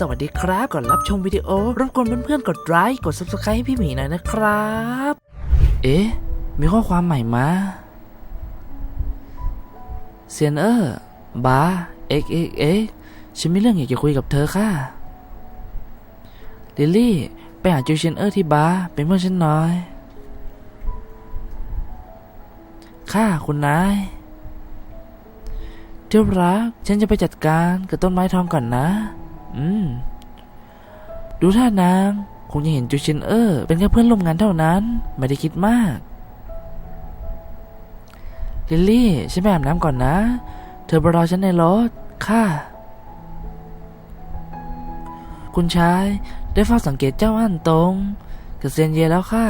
สวัสดีครับก่อนรับชมวิดีโอรบกวนเพื่อนๆกดไลค์กด subscribe ให้พี่หมีหน่อยนะครับ เอ๊ะ มีข้อความใหม่มาเซียนเออร์บาร์เอ็กเอ็กเอ็กฉันมีเรื่องอยากจะคุยกับเธอค่ะลิลลี่ไปหาจูเชนเออร์ที่บาร์เป็นเพื่อนฉันหน่อย ค่ะคุณนายเที่ยวรัก ฉันจะไปจัดการกับต้นไม้ทองก่อนนะ อืม ดูท่านาง คงจะเห็นจูเชนเออร์เป็นแค่เพื่อนร่วมงานเท่านั้น ไม่ได้คิดมาก ลิลลี่ ฉันไปอาบน้ำก่อนนะ เธอไปรอฉันในรถ ค่ะ คุณชาย ได้เฝ้าสังเกตเจ้าอั้นตรงกับเซียนเยแล้วค่ะ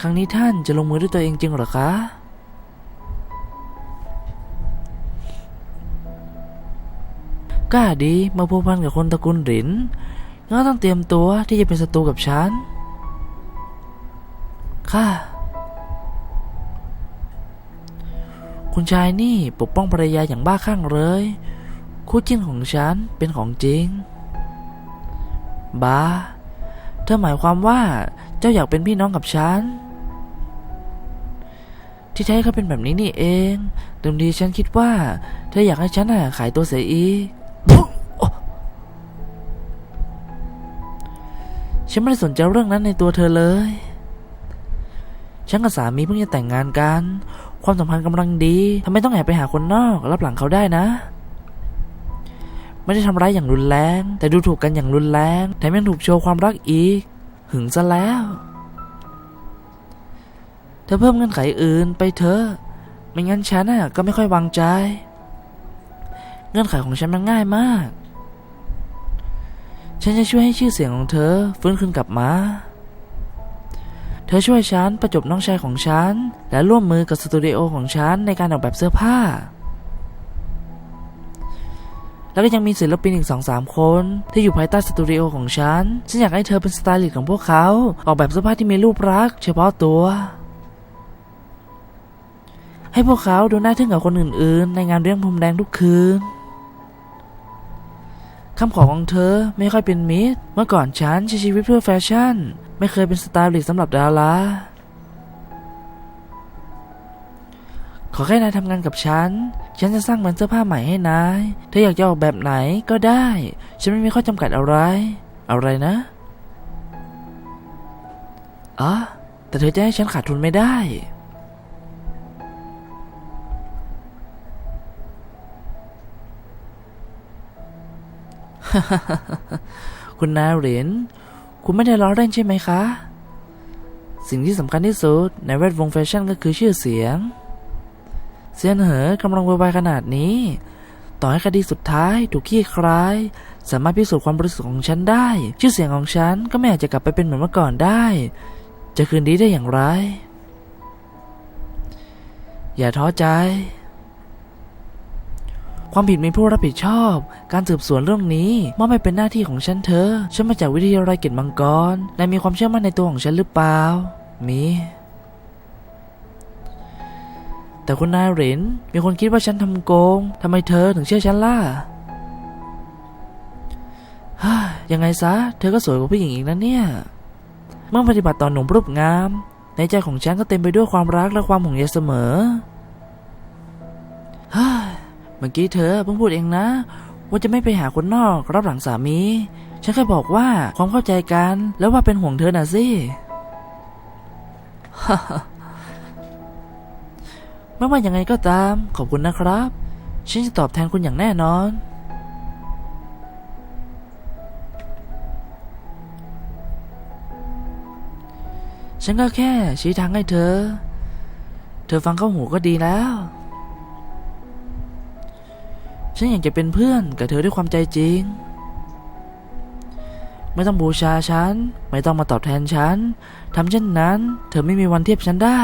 ครั้งนี้ท่านจะลงมือด้วยตัวเองจริงหรอคะ กล้าดีมาพัวพันกับคนตระกูลหลินงั้นต้องเตรียมตัวที่จะเป็นศัตรูกับฉันค่ะคุณชายนี่ปกป้องภรรยาอย่างบ้าคลั่งเลย คู่จิ้นของฉันเป็นของจริงบาเธอหมายความว่าเจ้าอยากเป็นพี่น้องกับฉัน ที่แท้ก็เป็นแบบนี้นี่เองเดิมทีฉันคิดว่า เธออยากให้ฉันขายตัวเสียอีก ฉันไม่ได้สนใจเรื่องนั้นในตัวเธอเลย ฉันกับสามีเพิ่งจะแต่งงานกัน ความสัมพันธ์กำลังดีทำไมต้องแอบไปหาคนนอกรับหลังเขาได้นะ ไม่ได้ทำร้ายอย่างรุนแรง แต่ดูถูกกันอย่างรุนแรงแถมยังถูกโชว์ความรักอีก หึงซะแล้ว เธอเพิ่มเงื่อนไขอื่นไปเถอะไม่งั้นฉันน่ะก็ไม่ค่อยวางใจ เงื่อนไขของฉันมันง่ายมาก ฉันจะช่วยให้ชื่อเสียงของเธอฟื้นคืนกลับมา เธอช่วยฉันประจบน้องชายของฉัน และร่วมมือกับสตูดิโอของฉันในการออกแบบเสื้อผ้า แล้วก็ยังมีศิลปินอีกสองสามคนที่อยู่ภายใต้สตูดิโอของฉัน ฉันอยากให้เธอเป็นสไตลิสต์ของพวกเขา ออกแบบเสื้อผ้าที่มีรูปลักษณ์เฉพาะตัวให้พวกเขาดูน่าทึ่งกับคนอื่นๆ ในงานเลี้ยงพรมแดงทุกคืน คำขอของเธอไม่ค่อยเป็นมิตร เมื่อก่อนฉันใช้ชีวิตเพื่อแฟชั่น ไม่เคยเป็นสไตลิสต์สำหรับดารา ขอแค่นายทำงานกับฉัน ฉันจะสร้างมันเสื้อผ้าใหม่ให้นาย เธออยากจะออกแบบไหนก็ได้ ฉันไม่มีข้อจำกัดอะไร อะไรนะอ๋อแต่เธอจะให้ฉันขาดทุนไม่ได้ คุณนาเหรียญคุณไม่ได้ล้อเล่นใช่ไหมคะ สิ่งที่สำคัญที่สุดในแวดวงแฟชั่นก็คือชื่อเสียง เซียนเหอกำลังวายขนาดนี้ ต่อให้คดีสุดท้ายถูกขี้คลาย สามารถพิสูจน์ความบริสุทธิ์ของฉันได้ ชื่อเสียงของฉันก็ไม่อาจจะกลับไปเป็นเหมือนเมื่อก่อนได้ จะคืนดีได้อย่างไร อย่าท้อใจ ความผิดมีผู้รับผิดชอบ การสืบสวนเรื่องนี้มอบให้เป็นหน้าที่ของฉันเธอ ฉันมาจากวิทยาลัยเกตมังกรนายมีความเชื่อมั่นในตัวของฉันหรือเปล่า มี แต่คุณนายเหรินมีคนคิดว่าฉันทำโกงทำไมเธอถึงเชื่อฉันล่ะฮ่ายังไงซะ เธอก็สวยกว่าผู้หญิงอีกนะเนี่ย เมื่อปฏิบัติต่อหนุ่มรูปงาม ในใจของฉันก็เต็มไปด้วยความรักและความห่วงใยเสมอฮ่า มื่อกี้เธอเพิ่งพูดเองนะ ว่าจะไม่ไปหาคนนอกรับหลังสามี ฉันแค่บอกว่าความเข้าใจกัน แล้วว่าเป็นห่วงเธอน่ะสิไม่ว่ายังไงก็ตาม ขอบคุณนะครับ ฉันจะตอบแทนคุณอย่างแน่นอน ฉันก็แค่ชี้ทางให้เธอ เธอฟังเข้าหูก็ดีแล้ว ฉันอยากจะเป็นเพื่อนกับเธอด้วยความใจจริง ไม่ต้องบูชาฉัน ไม่ต้องมาตอบแทนฉันทำเช่นนั้น เธอไม่มีวันเทียบฉันได้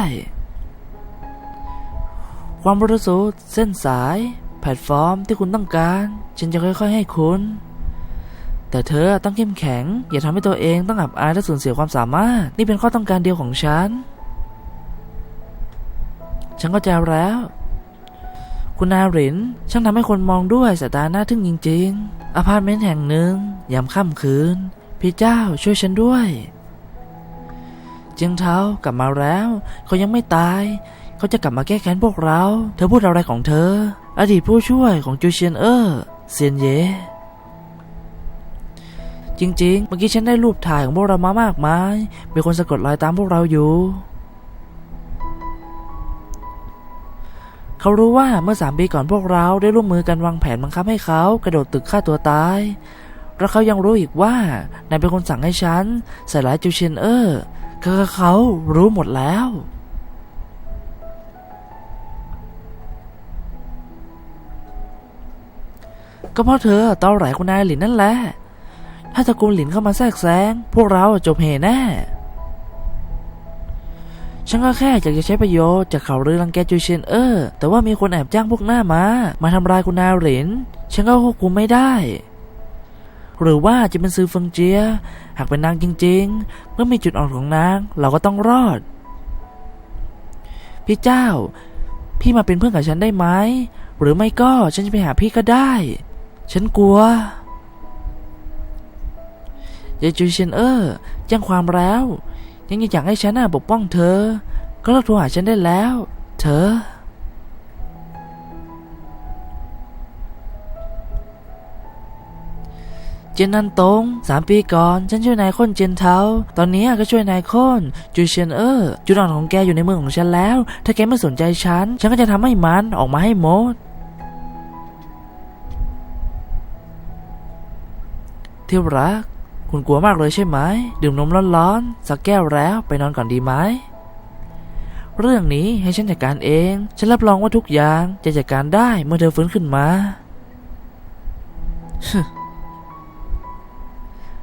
ความบริสุทธิ์เส้นสาย แพลตฟอร์มที่คุณต้องการ ฉันจะค่อยๆให้คุณ แต่เธอต้องเข้มแข็ง อย่าทำให้ตัวเองต้องอับอายและสูญเสียความสามารถ นี่เป็นข้อต้องการเดียวของฉัน ฉันก็จะแล้ว คุณนาหลินช่างทำให้คนมองด้วยสายตาหน้าทึ่งจริง ๆ อพาร์ตเมนต์แห่งหนึ่งยามค่ำคืน พี่เจ้าช่วยฉันด้วย เจียงเท้ากลับมาแล้ว เขายังไม่ตาย เขาจะกลับมาแก้แค้นพวกเรา เธอพูดอะไรของเธอ อดีตผู้ช่วยของจูเชียนเออร์เซียนเยจริง ๆ เมื่อกี้ฉันได้รูปถ่ายของพวกเรามามากมาย มีคนสะกดรอยตามพวกเราอยู่ เขารู้ว่าเมื่อสามปีก่อนพวกเราได้ร่วมมือกันวางแผนบังคับให้เขากระโดดตึกฆ่าตัวตายแล้วเขายังรู้อีกว่านายเป็นคนสั่งให้ฉันใส่ร้ายจูเชนเออร์ก็เขารู้หมดแล้ว ก็เพราะเธอตอแหลคุณนายหลินนั่นแหละ ถ้าตระกูลหลินเข้ามาแทรกแซงพวกเราจบเหแน่ ฉันก็แค่อยากจะใช้ประโยชน์จากเข่าวลือรังแกจูเชนเออร์แต่ว่ามีคนแอบจ้างพวกหน้ามา มาทำลายคุณนาหลิน ฉันก็ควบคุมไม่ได้ หรือว่าจะเป็นซือเฟิงเจีย หากเป็นนางจริงๆ เมื่อมีจุดอ่อนของนางเราก็ต้องรอด พี่เจ้า พี่มาเป็นเพื่อนกับฉันได้ไหม หรือไม่ก็ฉันจะไปหาพี่ก็ได้ ฉันกลัวยายจูเชนเออร์แจ้งความแล้ว ยังอยากให้ฉันน่ะปกป้องเธอ ก็เลิกโทรหาฉันได้แล้ว เธอ เจนนันตงสามปีก่อน ฉันช่วยนายค้นเจนเทาตอนนี้ก็ช่วยนายค้นจูเชนเออร์จุดอ่อนของแกอยู่ในมือของฉันแล้ว ถ้าแกไม่สนใจฉัน ฉันก็จะทำให้มันออกมาให้หมดที่รัก คุณกลัวมากเลยใช่ไหม ดื่มนมร้อนๆ สักแก้วแล้วไปนอนก่อนดีไหม เรื่องนี้ให้ฉันจัดการเอง ฉันรับรองว่าทุกอย่างจะจัดการได้เมื่อเธอฟื้นขึ้นมา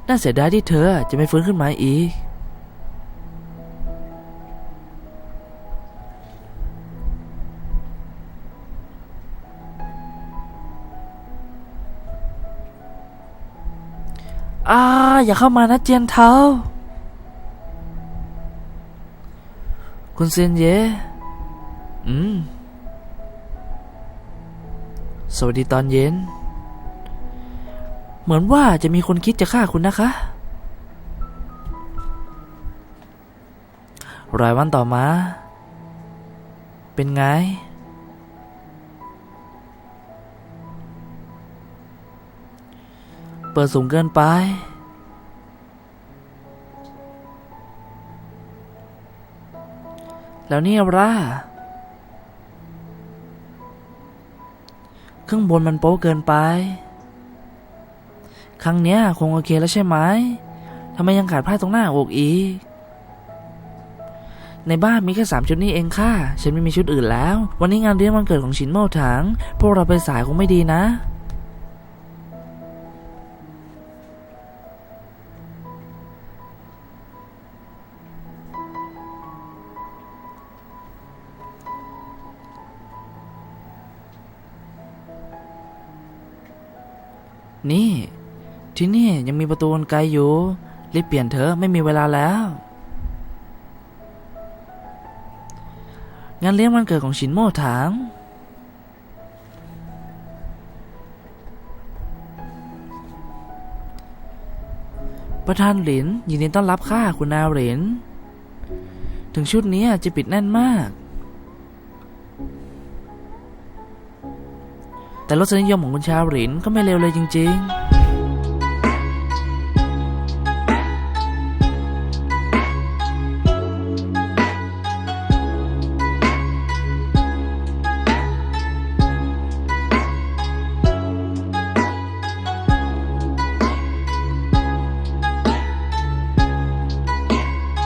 น่าเสียดายที่เธอจะไม่ฟื้นขึ้นมาอีก อ่าอย่าเข้ามานะเจียนเทาคุณเซียนเย่อืม สวัสดีตอนเย็น เหมือนว่าจะมีคนคิดจะฆ่าคุณนะคะ รายวันต่อมา เป็นไง เปิดสูงเกินไป แล้วนี่ร่าข้างบนมันโป๊เกินไป ครั้งเนี้ยคงโอเคแล้วใช่ไหมทำไมยังขาดผ้าตรงหน้าอกอีก ในบ้านมีแค่สามชุดนี้เองค่ะ ฉันไม่มีชุดอื่นแล้ว วันนี้งานเลี้ยงวันเกิดของชินโม่ถัง พวกเราไปสายคงไม่ดีนะ นี่ ที่นี่ยังมีประตูกลไกอยู่ รีบเปลี่ยนเถอะไม่มีเวลาแล้ว งานเลี้ยงวันเกิดของชินโม่ถางประธานหลินยินดีต้อนรับค่ะคุณนาหลิน ถึงชุดนี้จะปิดแน่นมาก แต่รสนิยมของคุณชาวหลินก็ไม่เลวเลยจริง ๆ